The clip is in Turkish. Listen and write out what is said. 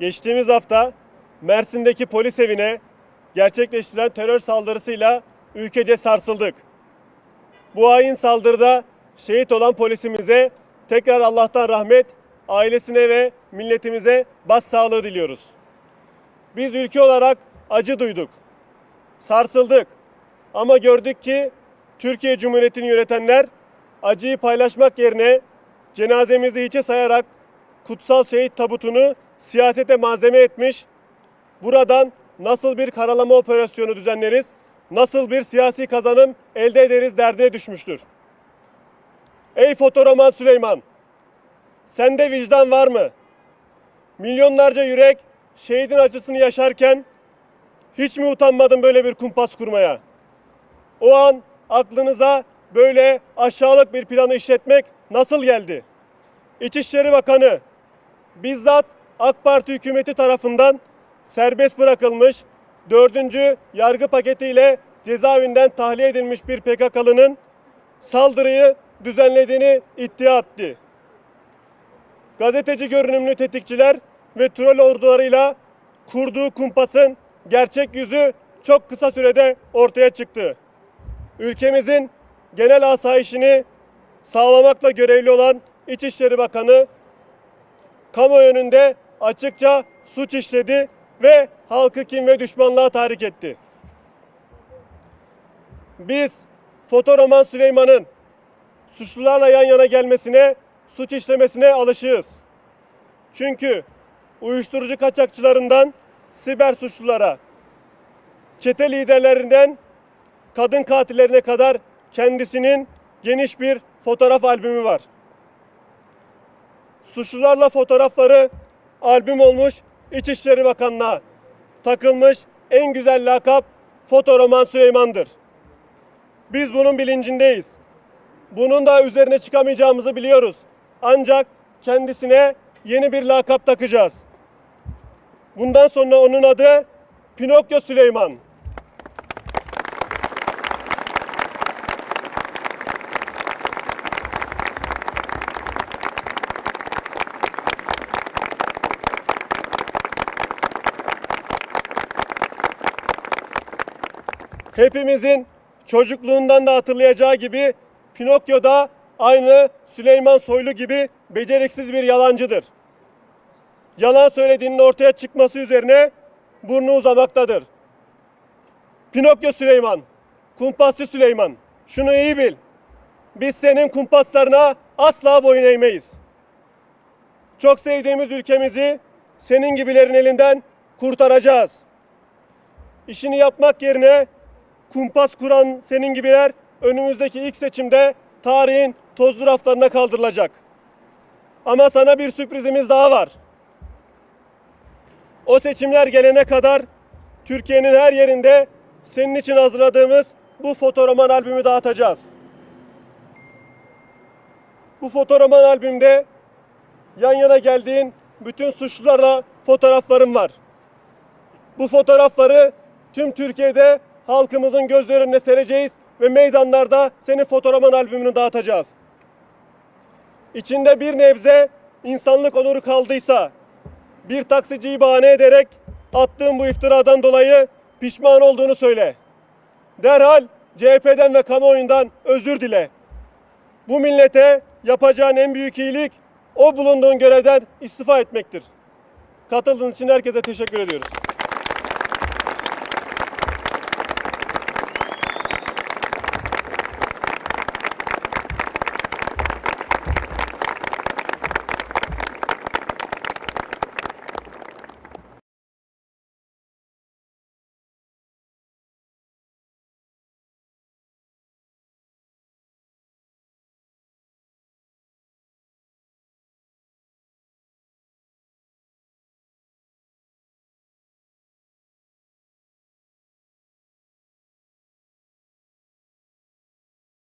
Geçtiğimiz hafta Mersin'deki polis evine gerçekleştirilen terör saldırısıyla ülkece sarsıldık. Bu hain saldırıda şehit olan polisimize tekrar Allah'tan rahmet, ailesine ve milletimize başsağlığı diliyoruz. Biz ülke olarak acı duyduk. Sarsıldık. Ama gördük ki Türkiye Cumhuriyeti'ni yönetenler acıyı paylaşmak yerine cenazemizi hiçe sayarak kutsal şehit tabutunu siyasete malzeme etmiş. Buradan nasıl bir karalama operasyonu düzenleriz, nasıl bir siyasi kazanım elde ederiz derdine düşmüştür. Ey fotoroman Süleyman! Sende vicdan var mı? Milyonlarca yürek şehidin acısını yaşarken hiç mi utanmadın böyle bir kumpas kurmaya? O an aklınıza böyle aşağılık bir planı işletmek nasıl geldi? İçişleri Bakanı bizzat AK Parti hükümeti tarafından serbest bırakılmış 4. yargı paketiyle cezaevinden tahliye edilmiş bir PKK'lının saldırıyı düzenlediğini iddia etti. Gazeteci görünümlü tetikçiler ve troll ordularıyla kurduğu kumpasın gerçek yüzü çok kısa sürede ortaya çıktı. Ülkemizin genel asayişini sağlamakla görevli olan İçişleri Bakanı kamuoyu önünde açıkça suç işledi ve halkı kin ve düşmanlığa tahrik etti. Biz fotoroman Süleyman'ın suçlularla yan yana gelmesine, suç işlemesine alışığız. Çünkü uyuşturucu kaçakçılarından siber suçlulara, çete liderlerinden kadın katillerine kadar kendisinin geniş bir fotoğraf albümü var. Suçlularla fotoğrafları albüm olmuş İçişleri Bakanlığı'na takılmış en güzel lakap Fotoroman Süleyman'dır. Biz bunun bilincindeyiz. Bunun da üzerine çıkamayacağımızı biliyoruz. Ancak kendisine yeni bir lakap takacağız. Bundan sonra onun adı Pinokyo Süleyman. Hepimizin çocukluğundan da hatırlayacağı gibi Pinokyo da aynı Süleyman Soylu gibi beceriksiz bir yalancıdır. Yalan söylediğinin ortaya çıkması üzerine burnu uzamaktadır. Pinokyo Süleyman, kumpasçı Süleyman, şunu iyi bil. Biz senin kumpaslarına asla boyun eğmeyiz. Çok sevdiğimiz ülkemizi senin gibilerin elinden kurtaracağız. İşini yapmak yerine kumpas kuran senin gibiler önümüzdeki ilk seçimde tarihin tozlu raflarına kaldırılacak. Ama sana bir sürprizimiz daha var. O seçimler gelene kadar Türkiye'nin her yerinde senin için hazırladığımız bu fotoroman albümü dağıtacağız. Bu fotoroman albümde yan yana geldiğin bütün suçlularla fotoğraflarım var. Bu fotoğrafları tüm Türkiye'de halkımızın gözleri önüne sereceğiz ve meydanlarda senin fotoğrafın albümünü dağıtacağız. İçinde bir nebze insanlık onuru kaldıysa bir taksiciyi bahane ederek attığın bu iftiradan dolayı pişman olduğunu söyle. Derhal CHP'den ve kamuoyundan özür dile. Bu millete yapacağın en büyük iyilik o bulunduğun görevden istifa etmektir. Katıldığınız için herkese teşekkür ediyoruz.